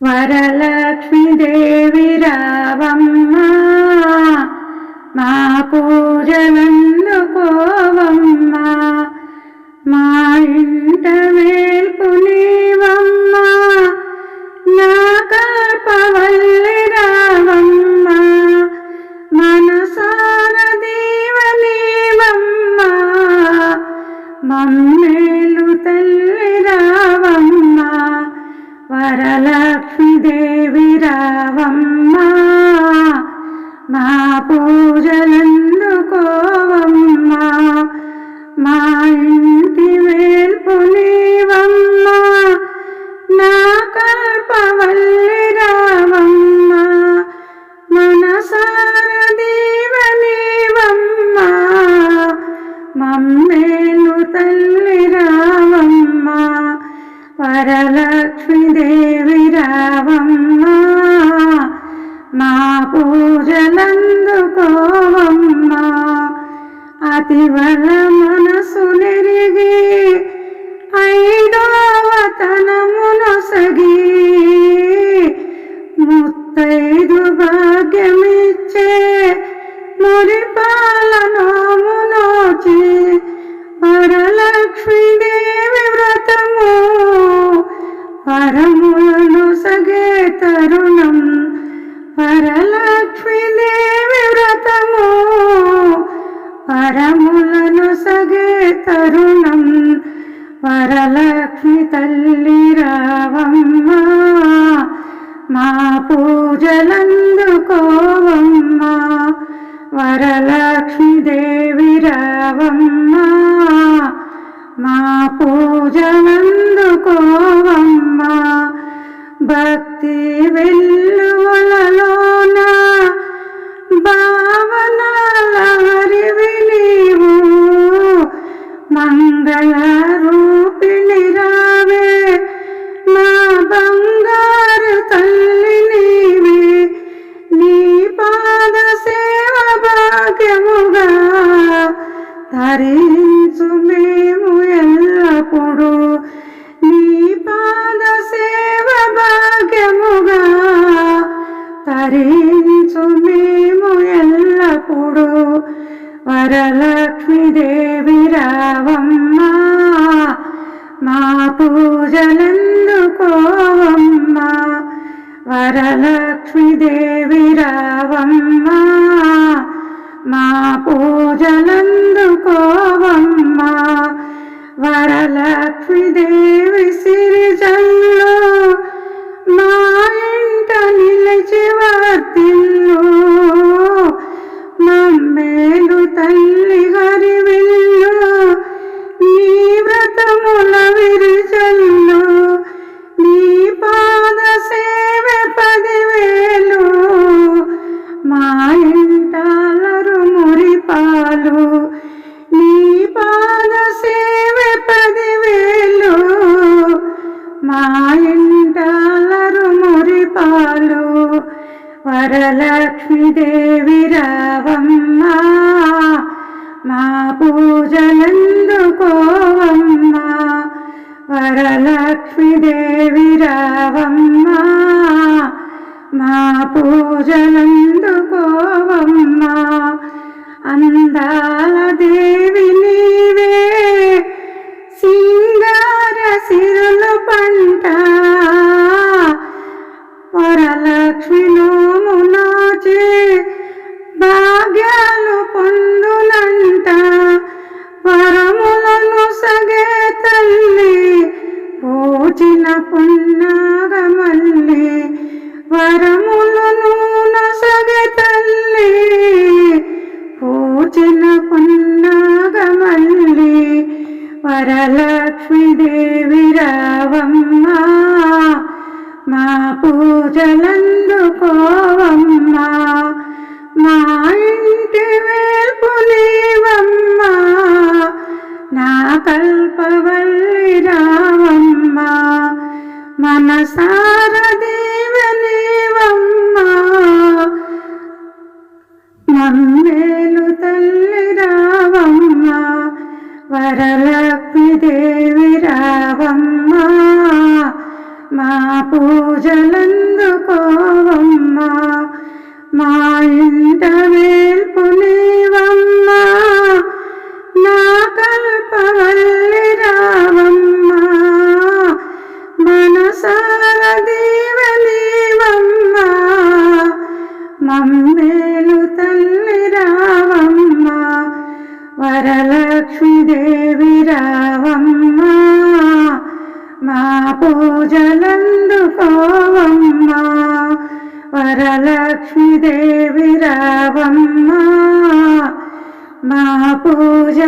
వరలక్ష్మీదేవి రావమ్మా మా పూజలందుకోవమ్మా మా ఇంట మా పూజలందుకోవమ్మా మా ఇంటి వేల్పు నీవమ్మా నా కల్పవల్లి రావమ్మా మనసార దీవనీవమ్మా మమ్మేలు తల్లి రావమ్మా వరలక్ష్మీదేవి అతివల మనసు నెరిగి ఐదోవతనమునొసగి ముత్తైదుగా వరలక్ష్మి తల్లి రావమ్మ మా పూజలందుకోవమ్మ వరలక్ష్మి దేవి రావమ్మ మా పూజల రావమ్మా మా పూజలందుకోవమ్మా వరలక్ష్మీదేవి రావమ్మా మా పూజలందుకోవమ్మా వరలక్ష్మీదేవి వరలక్ష్మీదేవి రావమ్మా మా పూజలందుకోవమ్మా వరలక్ష్మీదేవి రావమ్మా మా పూజలందుకోవమ్మా అందాల కొన్నాగమల్లే వరములను నసగతల్లే పూజన కొన్నాగమల్లే వరలక్ష్మీదేవి రావమ్మా మా పూజలందుకోవ మనసార మమ్మేలు తల్లి రావమ్మా. వరలక్ష్మి దేవి రావమ్మా. మా మా పూజలందుకోవమ్మా మా ఇంట వేల్పు అమ్మేలు తల్లి రావమ్మ వరలక్ష్మీదేవి రావమ్మ మా పూజలందుకోవమ్మ వరలక్ష్మీదేవి రావమ్మ మా పూజలందుకోవమ్మ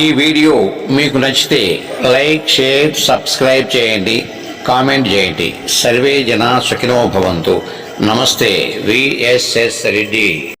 ఈ వీడియో మీకు నచ్చితే లైక్ షేర్ సబ్స్క్రైబ్ చేయండి కామెంట్ చేయండి. సర్వే జన సుఖినో భవంతు. నమస్తే విఎస్ఎస్ రెడ్డి.